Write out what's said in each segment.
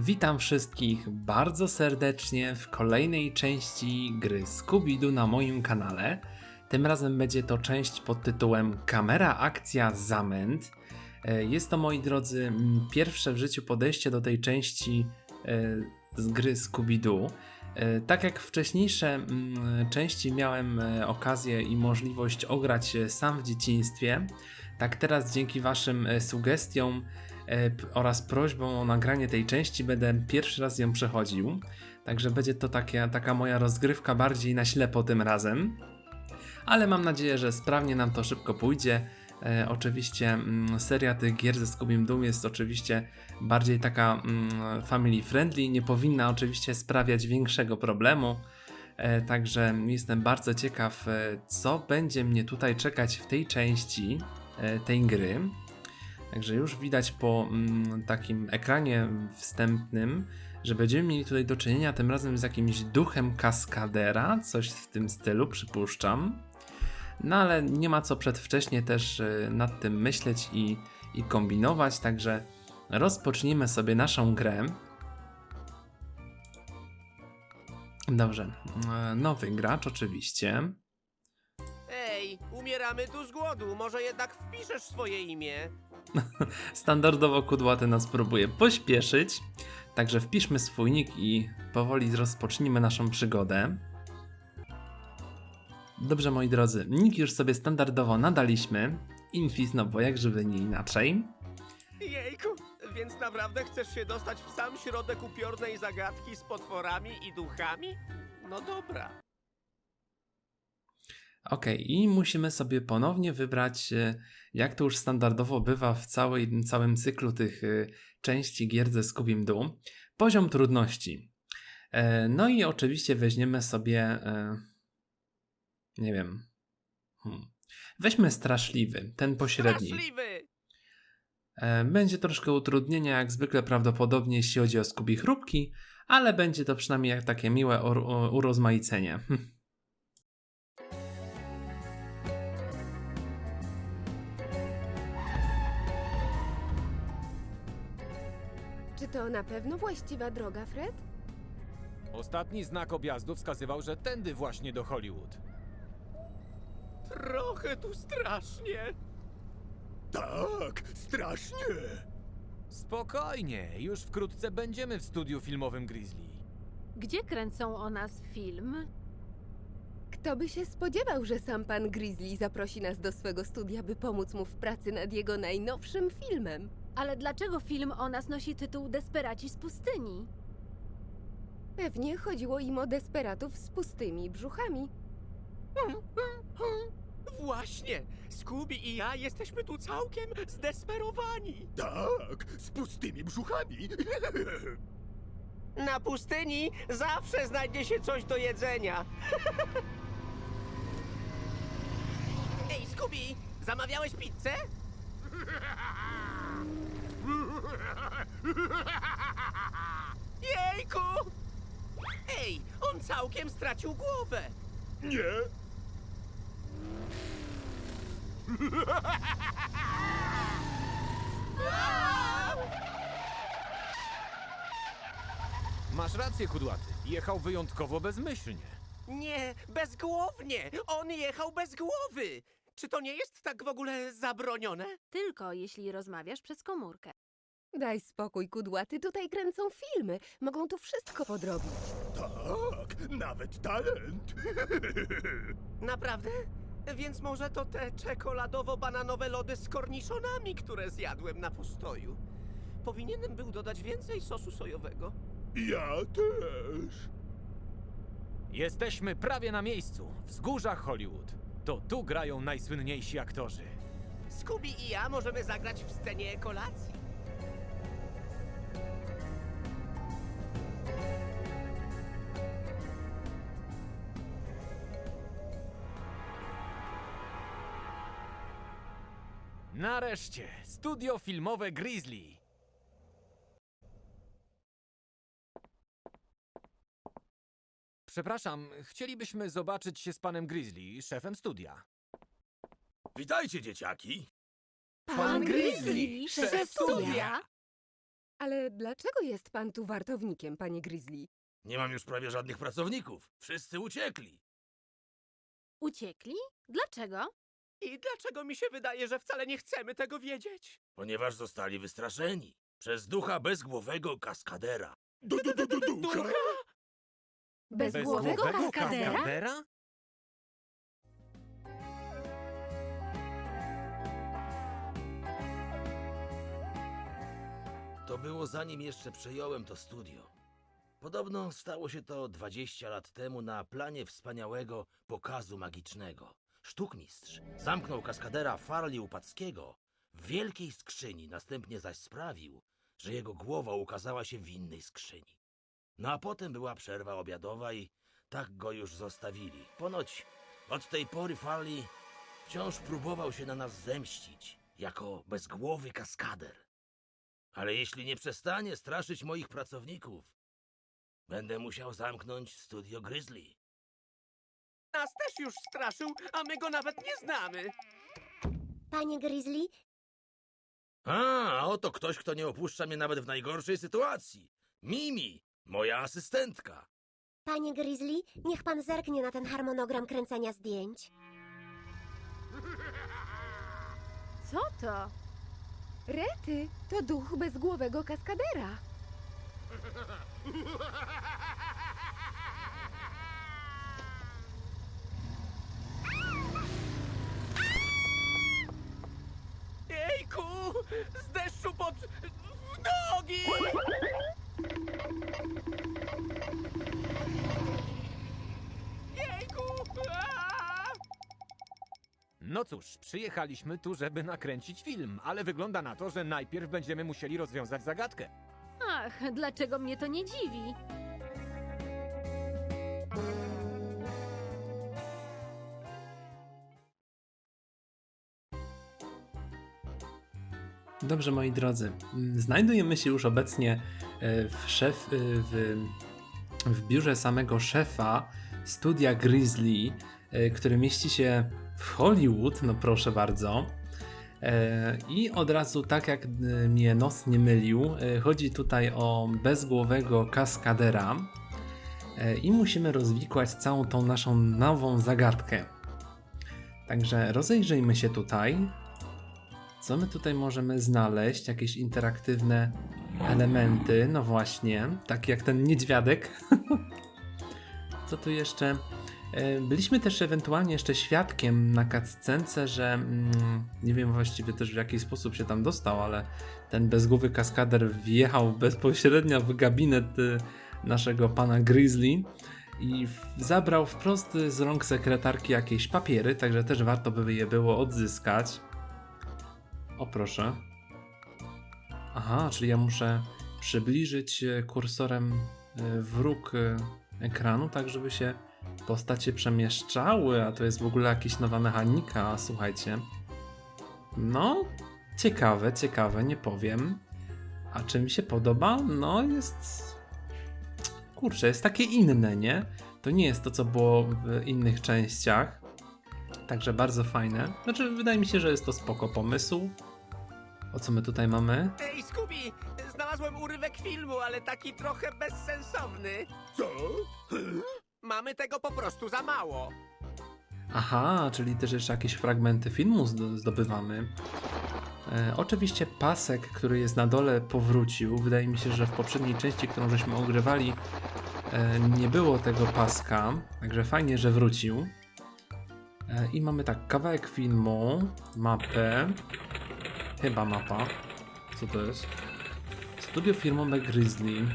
Witam wszystkich bardzo serdecznie w kolejnej części gry Scooby-Doo na moim kanale. Tym razem będzie to część pod tytułem Kamera Akcja Zamęt. E, Jest to, moi drodzy, pierwsze w życiu podejście do tej części e, z gry Scooby-Doo. E, Tak jak wcześniejsze części miałem okazję i możliwość ograć sam w dzieciństwie, tak teraz dzięki Waszym sugestiom oraz prośbą o nagranie tej części będę pierwszy raz ją przechodził. Także będzie to takie, taka moja rozgrywka bardziej na ślepo tym razem. Ale mam nadzieję, że sprawnie nam to szybko pójdzie. E, oczywiście mm, seria tych gier ze Scooby Doom jest oczywiście bardziej taka mm, family friendly, nie powinna oczywiście sprawiać większego problemu. E, także jestem bardzo ciekaw, e, co będzie mnie tutaj czekać w tej części e, tej gry. Także już widać po mm, takim ekranie wstępnym, że będziemy mieli tutaj do czynienia tym razem z jakimś duchem kaskadera, coś w tym stylu, przypuszczam. No ale nie ma co przedwcześnie też y, nad tym myśleć i, i kombinować, także rozpocznijmy sobie naszą grę. Dobrze, e, nowy gracz oczywiście. Ej, umieramy tu z głodu, może jednak wpiszesz swoje imię? Standardowo kudłaty nas próbuje pośpieszyć, także wpiszmy swój nick i powoli rozpocznijmy naszą przygodę. Dobrze moi drodzy, nick już sobie standardowo nadaliśmy. Infis, no bo jak żeby nie inaczej. Jejku, więc naprawdę chcesz się dostać w sam środek upiornej zagadki z potworami i duchami? No dobra. Okej, i musimy sobie ponownie wybrać, e, jak to już standardowo bywa w całej, całym cyklu tych e, części gier ze Scooby Doo, poziom trudności. E, No i oczywiście weźmiemy sobie, nie wiem, hmm. weźmy straszliwy, ten pośredni. Straszliwy! Będzie troszkę utrudnienia, jak zwykle prawdopodobnie, jeśli chodzi o Scooby chrupki, ale będzie to przynajmniej jak takie miłe urozmaicenie. Czy to na pewno właściwa droga, Fred? Ostatni znak objazdu wskazywał, że tędy właśnie do Hollywood. Trochę tu strasznie. Tak, strasznie. Spokojnie, już wkrótce będziemy w studiu filmowym Grizzly. Gdzie kręcą o nas film? Kto by się spodziewał, że sam pan Grizzly zaprosi nas do swego studia, by pomóc mu w pracy nad jego najnowszym filmem? Ale dlaczego film o nas nosi tytuł Desperaci z pustyni? Pewnie chodziło im o desperatów z pustymi brzuchami. Właśnie, Scooby i ja jesteśmy tu całkiem zdesperowani. Tak, z pustymi brzuchami. Na pustyni zawsze znajdzie się coś do jedzenia. Ej, Scooby, zamawiałeś pizzę? Jejku! Ej, on całkiem stracił głowę. Nie, Masz rację, kudłaty. Jechał wyjątkowo bezmyślnie. Nie, bezgłownie! On jechał bez głowy! Czy to nie jest tak w ogóle zabronione? Tylko jeśli rozmawiasz przez komórkę. Daj spokój, kudłaty, tutaj kręcą filmy. Mogą tu wszystko podrobić. tak, nawet talent. Naprawdę? Więc może to te czekoladowo-bananowe lody z korniszonami, które zjadłem na postoju. Powinienem był dodać więcej sosu sojowego. Ja też. Jesteśmy prawie na miejscu, wzgórzach Hollywood. To tu grają najsłynniejsi aktorzy. Scooby i ja możemy zagrać w scenie kolacji. Nareszcie, studio filmowe Grizzly. Przepraszam, chcielibyśmy zobaczyć się z panem Grizzly, szefem studia. Witajcie, dzieciaki. Pan Grizzly, szef studia? Ale dlaczego jest pan tu wartownikiem, panie Grizzly? Nie mam już prawie żadnych pracowników. Wszyscy uciekli. Uciekli? Dlaczego? I dlaczego mi się wydaje, że wcale nie chcemy tego wiedzieć? Ponieważ zostali wystraszeni przez ducha bezgłowego kaskadera. Du, du, du, du, ducha? Bezgłowego kaskadera? kaskadera? To było zanim jeszcze przejąłem to studio. Podobno stało się to 20 lat temu na planie wspaniałego pokazu magicznego. Sztukmistrz zamknął kaskadera Farli Upackiego w wielkiej skrzyni, następnie zaś sprawił, że jego głowa ukazała się w innej skrzyni. No a potem była przerwa obiadowa i tak go już zostawili. Ponoć od tej pory Farli wciąż próbował się na nas zemścić, jako bezgłowy kaskader. Ale jeśli nie przestanie straszyć moich pracowników, będę musiał zamknąć studio Grizzly. Nas też już straszył, a my go nawet nie znamy. Panie Grizzly, a oto ktoś, kto nie opuszcza mnie nawet w najgorszej sytuacji. Mimi, moja asystentka. panie Grizzly, niech pan zerknie na ten harmonogram kręcenia zdjęć. Co to? Rety, to duch bezgłowego kaskadera. Jejku! Z deszczu pod... w nogi! Jejku! Aaa! No cóż, przyjechaliśmy tu, żeby nakręcić film, ale wygląda na to, że najpierw będziemy musieli rozwiązać zagadkę. Ach, dlaczego mnie to nie dziwi? Dobrze, moi drodzy, mm, znajdujemy się już obecnie w, szef, e, w, w biurze samego szefa studia Grizzly, e, który mieści się w Hollywood, no proszę bardzo. E, I od razu, tak jak e, mnie nos nie mylił, e, chodzi tutaj o bezgłowego kaskadera e, i musimy rozwikłać całą tą naszą nową zagadkę. Także rozejrzyjmy się tutaj. Co my tutaj możemy znaleźć? Jakieś interaktywne elementy. No właśnie, takie jak ten niedźwiadek. Co tu jeszcze? E, Byliśmy też ewentualnie jeszcze świadkiem na cutscence, że mm, nie wiem właściwie też w jaki sposób się tam dostał, ale ten bezgłowy kaskader wjechał bezpośrednio w gabinet y, naszego pana Grizzly i zabrał wprost z rąk sekretarki jakieś papiery, także też warto by je było odzyskać. O proszę. Aha, czyli ja muszę przybliżyć e, kursorem e, wróg e, ekranu, tak żeby się postacie przemieszczały, a to jest w ogóle jakaś nowa mechanika, słuchajcie. No, ciekawe, ciekawe, nie powiem. A czy mi się podoba? No, jest... Kurczę, jest takie inne, nie? To nie jest to, co było w innych częściach. Także bardzo fajne. Znaczy, wydaje mi się, że jest to spoko pomysł. O co my tutaj mamy? Ej, Scooby! Znalazłem urywek filmu, ale taki trochę bezsensowny. Co? Mamy tego po prostu za mało. Aha, czyli też jeszcze jakieś fragmenty filmu zdo- zdobywamy. E, oczywiście pasek, który jest na dole, powrócił. Wydaje mi się, że w poprzedniej części, którą żeśmy ogrywali, e, nie było tego paska, także fajnie, że wrócił. E, I mamy tak, kawałek filmu, mapę, chyba mapa. Co to jest? Studio filmowe Grizzly.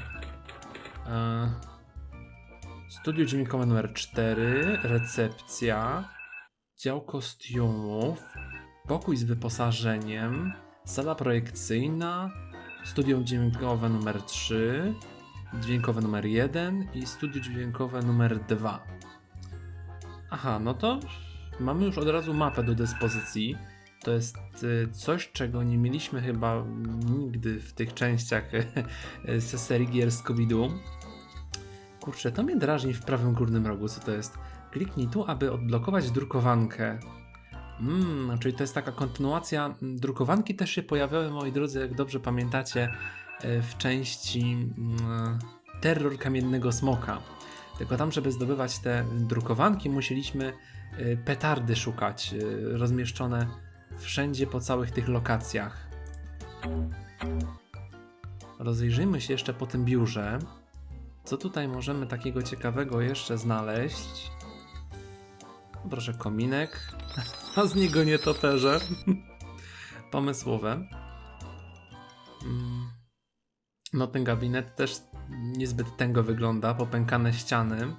E, Studio dźwiękowe numer 4, recepcja, dział kostiumów, pokój z wyposażeniem, sala projekcyjna, studio dźwiękowe numer 3, dźwiękowe numer 1 i studio dźwiękowe numer 2. Aha, no to mamy już od razu mapę do dyspozycji. To jest y, coś, czego nie mieliśmy chyba nigdy w tych częściach ze serii gier Scooby-Doo. Kurczę, to mnie drażni w prawym górnym rogu, co to jest? Kliknij tu, aby odblokować drukowankę. Mmm, czyli to jest taka kontynuacja. Mm, Drukowanki też się pojawiały, moi drodzy, jak dobrze pamiętacie, e, w części mm, Terror Kamiennego Smoka. Tylko tam, żeby zdobywać te drukowanki, musieliśmy e, petardy szukać, e, rozmieszczone wszędzie po całych tych lokacjach. Rozejrzyjmy się jeszcze po tym biurze. Co tutaj możemy takiego ciekawego jeszcze znaleźć? Proszę, kominek. A z niego nie toperze. Pomysłowe. Mm. No, ten gabinet też niezbyt tęgo wygląda. Popękane ściany.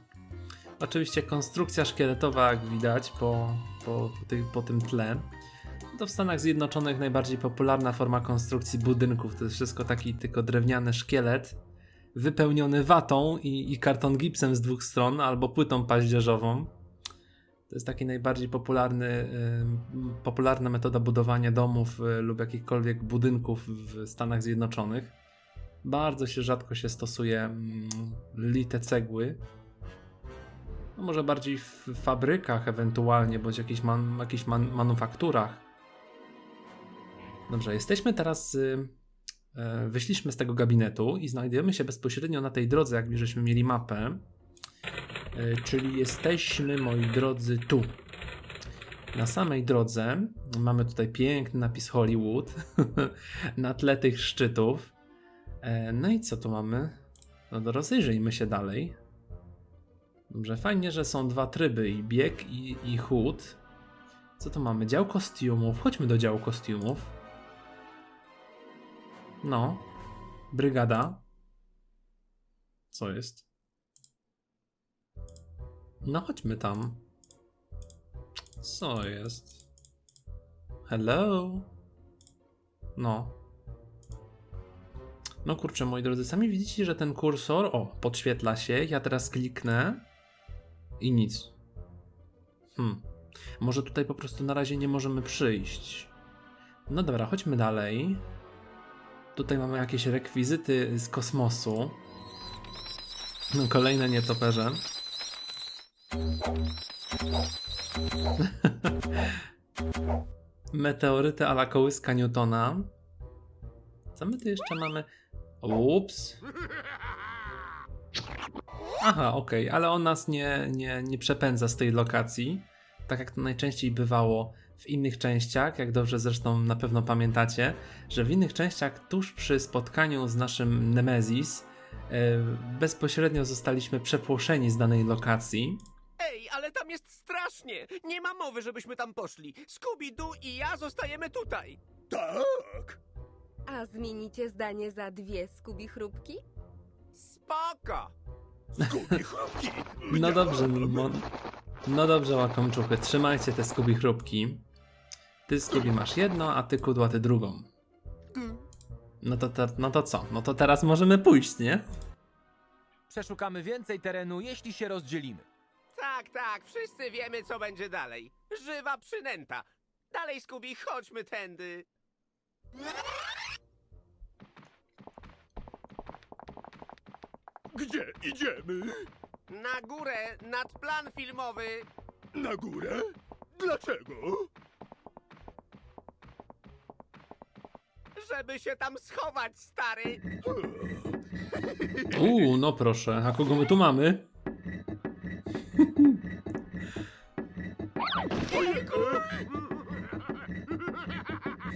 Oczywiście konstrukcja szkieletowa, jak widać po, po, po, tej, po tym tle. To w Stanach Zjednoczonych najbardziej popularna forma konstrukcji budynków. To jest wszystko taki tylko drewniany szkielet wypełniony watą i, i karton gipsem z dwóch stron albo płytą paździerzową. To jest taki najbardziej popularny, y, popularna metoda budowania domów y, lub jakichkolwiek budynków w Stanach Zjednoczonych. Bardzo się rzadko się stosuje mm, lite cegły. No może bardziej w fabrykach ewentualnie, bądź jakichś, man, jakichś man, manufakturach. Dobrze, jesteśmy teraz. Y, e, wyszliśmy z tego gabinetu i znajdujemy się bezpośrednio na tej drodze, jak mieli mapę. E, Czyli jesteśmy, moi drodzy, tu. Na samej drodze mamy tutaj piękny napis Hollywood na tle tych szczytów. E, No i co tu mamy? No to rozejrzyjmy się dalej. Dobrze, fajnie, że są dwa tryby, i bieg, i, i chód. Co tu mamy? Dział kostiumów. Chodźmy do działu kostiumów. No. Brygada. Co jest? No chodźmy tam. Co jest? Hello? No. No kurczę, moi drodzy, sami widzicie, że ten kursor, o, podświetla się. Ja teraz kliknę i nic. Hmm. Może tutaj po prostu na razie nie możemy przyjść. No dobra, chodźmy dalej. Tutaj mamy jakieś rekwizyty z kosmosu. No, kolejne nietoperze. Meteoryty ala kołyska Newtona. Co my tu jeszcze mamy? Ups. Aha, okej, ale on nas nie, nie, nie przepędza z tej lokacji. Tak jak to najczęściej bywało w innych częściach, jak dobrze zresztą na pewno pamiętacie, że w innych częściach tuż przy spotkaniu z naszym Nemesis e, bezpośrednio zostaliśmy przepłoszeni z danej lokacji. Ej, ale tam jest strasznie! Nie ma mowy, żebyśmy tam poszli. Scooby-Doo i ja zostajemy tutaj. Tak! A zmienicie zdanie za dwie skubi chrupki? Spoko! Skubi chrupki! No dobrze, mo- no dobrze, łakomczuchy, trzymajcie te skubi chrupki. Ty skubi masz jedno, a ty kudła ty drugą. No to, te, no to co? No to teraz możemy pójść, nie? Przeszukamy więcej terenu, jeśli się rozdzielimy. Tak, tak, wszyscy wiemy, co będzie dalej. Żywa przynęta. Dalej, Scooby, chodźmy tędy. Gdzie idziemy? Na górę, nad plan filmowy. Na górę? Dlaczego? Żeby się tam schować, stary. Uuu, no proszę, a kogo my tu mamy?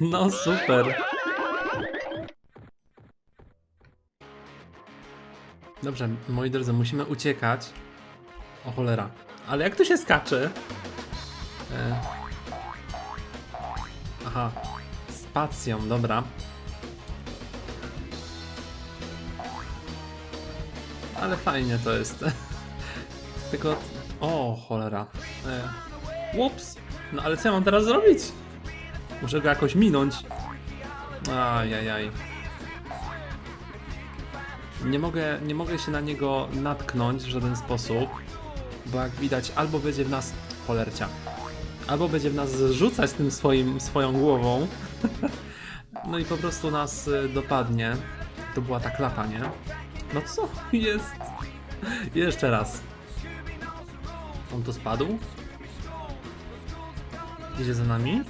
No super. Dobrze, moi drodzy, musimy uciekać. O cholera. Ale jak tu się skacze? E... Aha. Spacją, dobra. Ale fajnie to jest. Tylko. O, cholera. E... Ups. No ale co ja mam teraz zrobić? Muszę go jakoś minąć. Ajajaj. Nie mogę, nie mogę się na niego natknąć w żaden sposób, bo jak widać, albo będzie w nas polercia, albo będzie w nas rzucać tym swoim, swoją głową, no i po prostu nas y, dopadnie. To była ta klapa, nie? No co jest? Jeszcze raz. On tu spadł? Idzie za nami?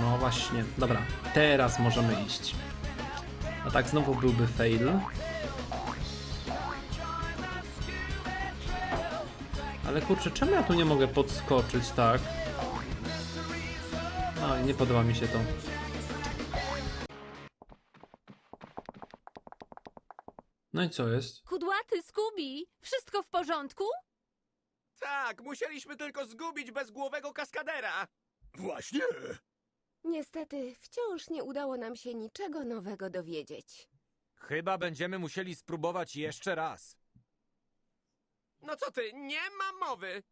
No właśnie, dobra. Teraz możemy iść. A tak znowu byłby fail. Ale kurczę, czemu ja tu nie mogę podskoczyć, tak? No i nie podoba mi się to. No i co jest? Kudłaty, Scooby, wszystko w porządku? Tak, musieliśmy tylko zgubić bezgłowego kaskadera. Właśnie. Niestety, wciąż nie udało nam się niczego nowego dowiedzieć. Chyba będziemy musieli spróbować jeszcze raz. No co ty, nie ma mowy.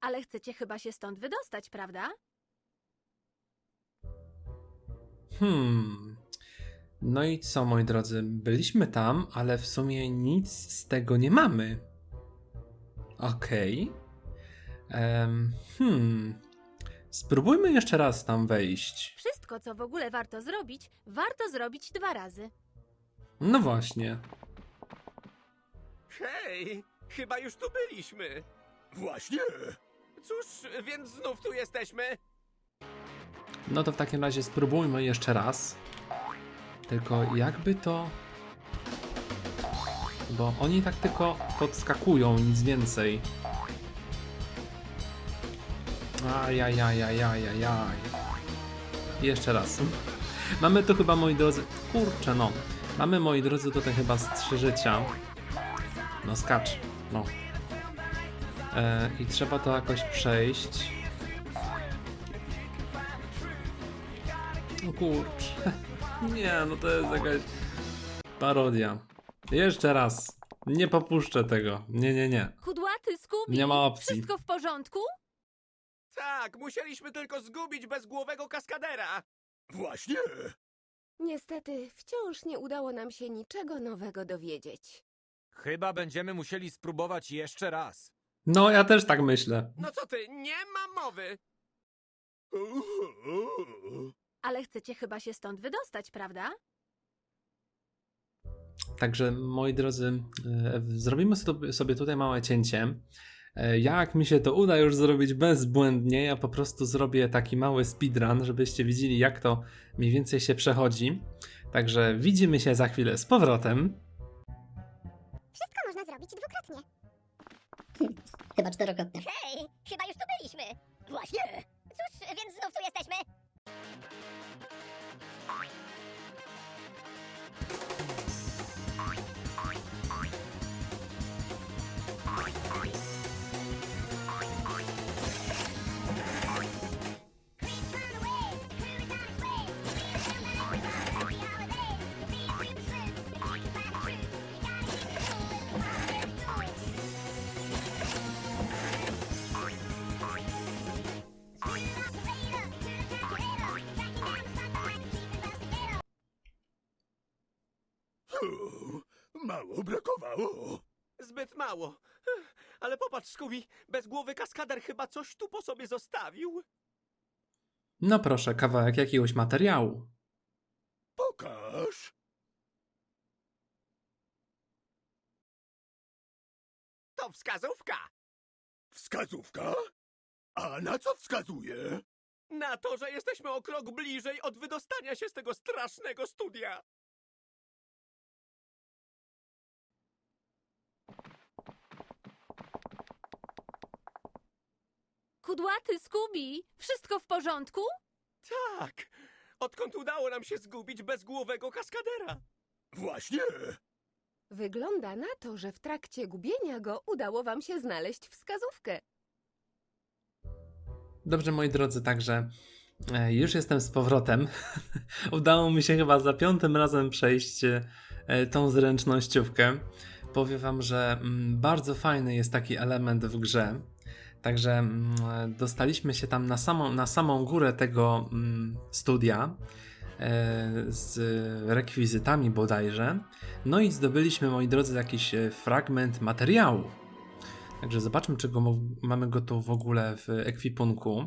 Ale chcecie chyba się stąd wydostać, prawda? Hmm. No i co, moi drodzy? Byliśmy tam, ale w sumie nic z tego nie mamy. Okej. Em, Hmm. Spróbujmy jeszcze raz tam wejść. Wszystko, co w ogóle warto zrobić, warto zrobić dwa razy. No właśnie. Hej, chyba już tu byliśmy. Właśnie. Cóż, więc znów tu jesteśmy. No to w takim razie spróbujmy jeszcze raz. Tylko jakby to. Bo oni tak tylko podskakują, nic więcej. Ajajajajajajaj. Jeszcze raz. Mamy tu chyba, moi drodzy. Kurczę, no. Mamy, moi drodzy, tutaj chyba z trzy życia. No, skacz. No. E, I trzeba to jakoś przejść. O kurczę. Nie, no to jest jakaś parodia. Jeszcze raz. Nie popuszczę tego. Nie, nie, nie. Scooby, Nie ma opcji. wszystko w porządku? Tak, musieliśmy tylko zgubić bezgłowego kaskadera. Właśnie. Niestety, wciąż nie udało nam się niczego nowego dowiedzieć. Chyba będziemy musieli spróbować jeszcze raz. No, ja też tak myślę. No co ty, nie ma mowy. Ale chcecie chyba się stąd wydostać, prawda? Także, moi drodzy, e, zrobimy sobie sobie tutaj małe cięcie. E, Jak mi się to uda już zrobić bezbłędnie, ja po prostu zrobię taki mały speedrun, żebyście widzieli, jak to mniej więcej się przechodzi. Także widzimy się za chwilę z powrotem. Wszystko można zrobić dwukrotnie. Chyba czterokrotnie. Hej, chyba już tu byliśmy. Właśnie. Zbyt mało. Ale popatrz, Scooby, bezgłowy kaskader chyba coś tu po sobie zostawił. No proszę, kawałek jakiegoś materiału. Pokaż. To wskazówka. Wskazówka? A na co wskazuje? Na to, że jesteśmy o krok bliżej od wydostania się z tego strasznego studia. Kudłaty, Scooby, wszystko w porządku? Tak, odkąd udało nam się zgubić bezgłowego kaskadera. Właśnie. Wygląda na to, że w trakcie gubienia go udało wam się znaleźć wskazówkę. Dobrze, moi drodzy, także e, już jestem z powrotem. Udało mi się chyba za piątym razem przejść e, tą zręcznościówkę. Powiem wam, że mm, bardzo fajny jest taki element w grze. Także mm, dostaliśmy się tam na samą, na samą górę tego mm, studia e, z rekwizytami bodajże. No i zdobyliśmy, moi drodzy, jakiś e, fragment materiału. Także zobaczmy, czy go mamy go tu w ogóle w ekwipunku.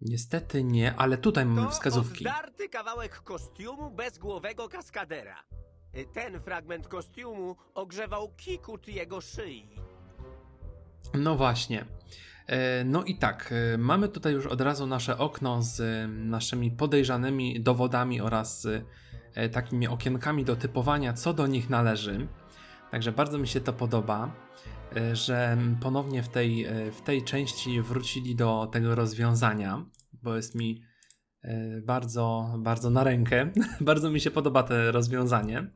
Niestety nie, ale tutaj mamy To wskazówki. oddarty kawałek kostiumu bezgłowego kaskadera. Y, Ten fragment kostiumu ogrzewał kikut jego szyi. No właśnie. E, No i tak, e, mamy tutaj już od razu nasze okno z e, naszymi podejrzanymi dowodami oraz takimi okienkami do typowania, co do nich należy. Także bardzo mi się to podoba, że ponownie w tej, w tej części wrócili do tego rozwiązania, bo jest mi bardzo, bardzo na rękę. bardzo mi się podoba to rozwiązanie.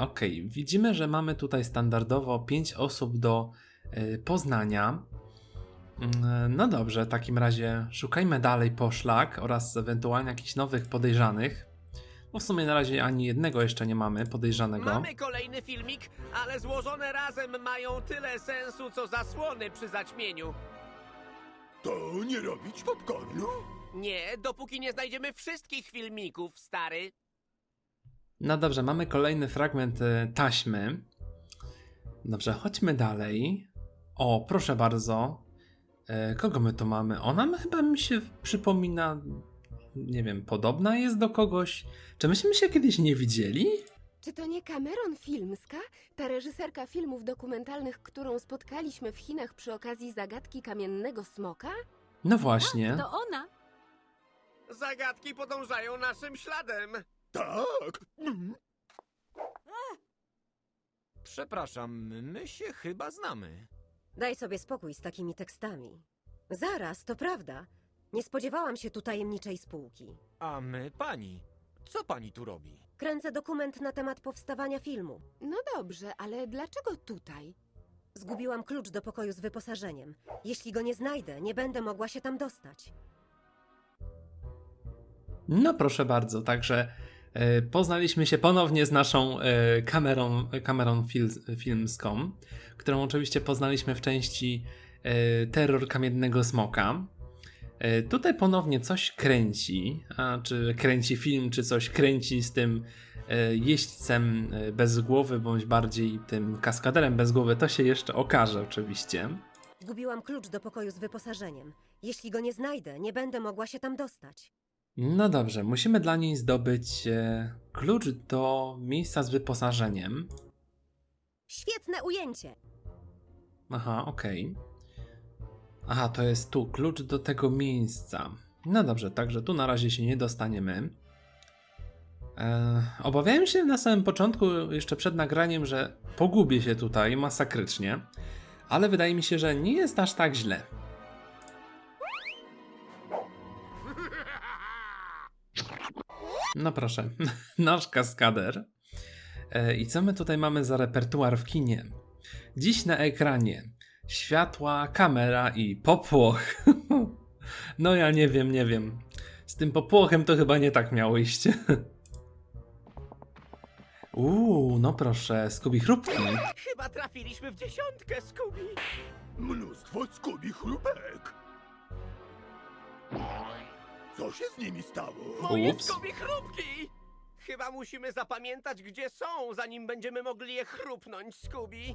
Ok, widzimy, że mamy tutaj standardowo 5 osób do poznania. Mm, No dobrze, w takim razie szukajmy dalej poszlak oraz ewentualnie jakichś nowych podejrzanych. Bo w sumie na razie ani jednego jeszcze nie mamy podejrzanego. Mamy kolejny filmik, ale złożone razem mają tyle sensu, co zasłony przy zaćmieniu. To nie robić popcornu? Nie, dopóki nie znajdziemy wszystkich filmików, stary. No dobrze, mamy kolejny fragment e, taśmy. Dobrze, chodźmy dalej. O, proszę bardzo. E, Kogo my tu mamy? Ona chyba mi się przypomina. Nie wiem, podobna jest do kogoś. Czy myśmy się kiedyś nie widzieli? Czy to nie Cameron Filmska? Ta reżyserka filmów dokumentalnych, którą spotkaliśmy w Chinach przy okazji zagadki kamiennego smoka? No właśnie. To ona. Zagadki podążają naszym śladem. Tak. Przepraszam, my się chyba znamy. Daj sobie spokój z takimi tekstami. Zaraz, to prawda. Nie spodziewałam się tu tajemniczej spółki. A my pani. Co pani tu robi? Kręcę dokument na temat powstawania filmu. No dobrze, ale dlaczego tutaj? Zgubiłam klucz do pokoju z wyposażeniem. Jeśli go nie znajdę, nie będę mogła się tam dostać. No proszę bardzo, także e, poznaliśmy się ponownie z naszą e, kamerą, kamerą fil, filmską, którą oczywiście poznaliśmy w części e, Terror Kamiennego Smoka. E, tutaj ponownie coś kręci, a czy kręci film, czy coś kręci z tym e, jeźdźcem bez głowy, bądź bardziej tym kaskaderem bez głowy, to się jeszcze okaże oczywiście. Zgubiłam klucz do pokoju z wyposażeniem. Jeśli go nie znajdę, nie będę mogła się tam dostać. No dobrze, musimy dla niej zdobyć e, klucz do miejsca z wyposażeniem. Świetne ujęcie! Aha, okej. Aha, to jest tu klucz do tego miejsca. No dobrze, także tu na razie się nie dostaniemy. E, obawiałem się na samym początku, jeszcze przed nagraniem, że pogubię się tutaj masakrycznie, ale wydaje mi się, że nie jest aż tak źle. No proszę, nasz kaskader. E, I co my tutaj mamy za repertuar w kinie? Dziś na ekranie światła, kamera i popłoch. No ja nie wiem, nie wiem. Z tym popłochem to chyba nie tak miało iść. Uuu, no proszę, Skubi chrupki. Chyba trafiliśmy w dziesiątkę, Scooby. Mnóstwo skubi chrupek. Co się z nimi stało? Moje Ups. Scooby chrupki! Chyba musimy zapamiętać, gdzie są, zanim będziemy mogli je chrupnąć, Scooby.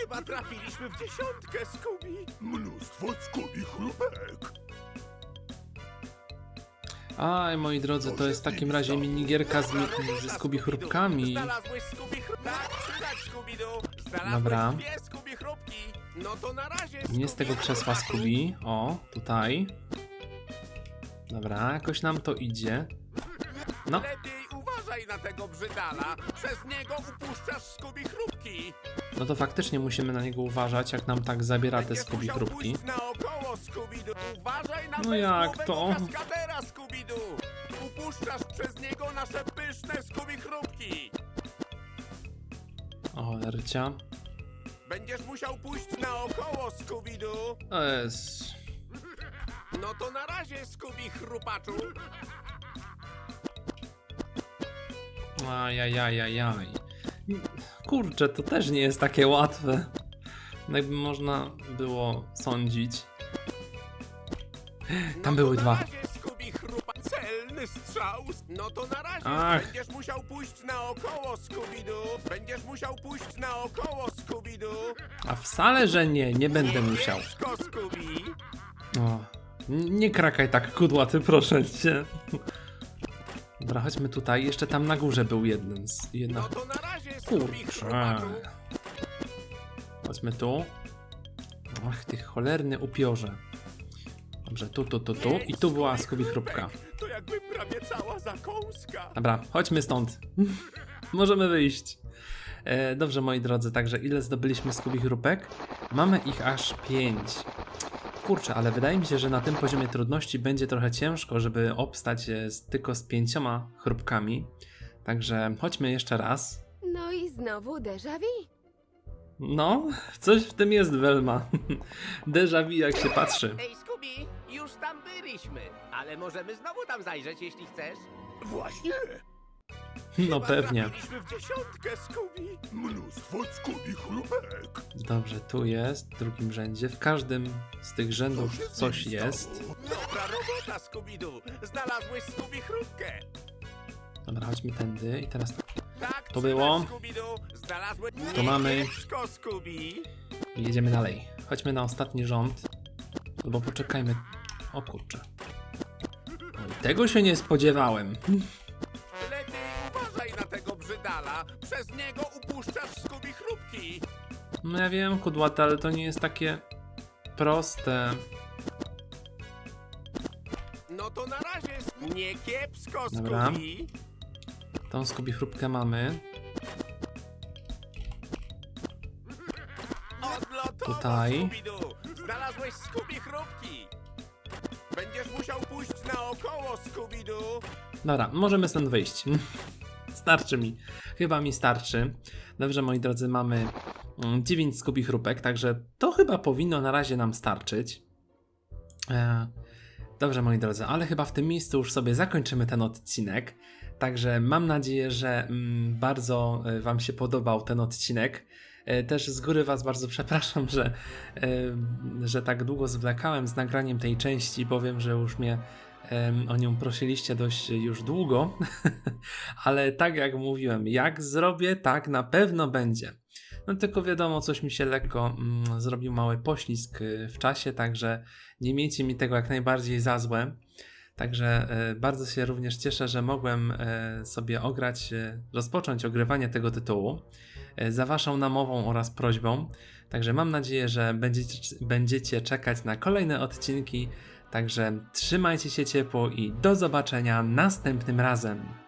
Chyba trafiliśmy w dziesiątkę, Scooby. Mnóstwo skubi chrupek. Aj, moi drodzy, to jest w takim razie minigierka z, mi- ze Skubi chrupkami. Znalazłeś Scooby chrupki? Tak, przydać, Scooby-Doo. Znalazłeś Dobra. dwie Scooby chrupki. No to na razie, Nie z tego Scooby, krzesła. Skubi. O, tutaj. Dobra, jakoś nam to idzie. No, Lepiej uważaj na tego brzydala. Przez niego upuszczasz Scooby chrupki. No to faktycznie musimy na niego uważać, jak nam tak zabiera te Skubi na No jak to? Upuszczasz przez niego nasze pyszne Scooby chrupki. O, Ercia. Będziesz musiał pójść naokoło. O jest. No to na razie, Scooby chrupaczu. Ajajajajaj. Kurczę, to też nie jest takie łatwe. Jakby można było sądzić. Tam były dwa. Chrupa... Celny strzał. No to na razie. Ach. Będziesz musiał pójść naokoło, Scooby-Doo. Będziesz musiał pójść naokoło, Scooby-Doo. A wcale, że nie, nie będę musiał. Ciężko. O, n- nie krakaj tak kudłaty, proszę cię. Dobra, chodźmy tutaj. Jeszcze tam na górze był jeden z... Jedna... No to na Kurczę. chrupaczu. Chodźmy tu. Ach, ty cholerny upiorze. Dobrze, tu, tu, tu, tu. I tu była Scooby chrupka. To jakby prawie cała zakąska. Dobra, chodźmy stąd. Możemy wyjść. E, dobrze, moi drodzy, także ile zdobyliśmy Scooby chrupek? Mamy ich aż 5. Kurczę, ale wydaje mi się, że na tym poziomie trudności będzie trochę ciężko, żeby obstać e, z, tylko z pięcioma chrupkami. Także chodźmy jeszcze raz. No znowu déjà vu. No, coś w tym jest, Velma. Déjà vu, jak się patrzy. Ej, Scooby, już tam byliśmy, ale możemy znowu tam zajrzeć, jeśli chcesz. Właśnie. No Chyba pewnie. trafiliśmy w dziesiątkę, Scooby. Mnóstwo Scooby chrupek. Dobrze, tu jest, w drugim rzędzie. W każdym z tych rzędów się z coś jest. stało? Dobra robota, Scooby-Doo. Znalazłeś Scooby chrupkę. Dobra, chodźmy tędy i teraz tak. To było. To mamy. Jedziemy dalej. Chodźmy na ostatni rząd. Albo poczekajmy. O kurczę. Oj, tego się nie spodziewałem. Lepiej uważaj na tego brzydala. Przez niego upuszczasz Scooby chrupki. No ja wiem, kudłata, ale to nie jest takie proste. No to na razie, nie kiepsko, Dobra. Tą skubi chrupkę mamy. Odlotowo, Tutaj. Znalazłeś Scooby chrupki. Będziesz musiał pójść naokoło, Scooby-Doo. Dobra, możemy stąd wyjść. Starczy mi. Chyba mi starczy. Dobrze, moi drodzy, mamy 9 skubi chrupek, także to chyba powinno na razie nam starczyć. E, Dobrze, moi drodzy, ale chyba w tym miejscu już sobie zakończymy ten odcinek. Także mam nadzieję, że mm, bardzo e, Wam się podobał ten odcinek. E, Też z góry Was bardzo przepraszam, że, e, że tak długo zwlekałem z nagraniem tej części, bo wiem, że już mnie o nią prosiliście dość już długo. Ale tak jak mówiłem, jak zrobię, tak na pewno będzie. No tylko wiadomo, coś mi się lekko mm, zrobił mały poślizg w czasie, także nie miejcie mi tego jak najbardziej za złe. Także e, bardzo się również cieszę, że mogłem e, sobie ograć, e, rozpocząć ogrywanie tego tytułu za Waszą namową oraz prośbą. Także mam nadzieję, że będziecie, będziecie czekać na kolejne odcinki. Także trzymajcie się ciepło i do zobaczenia następnym razem.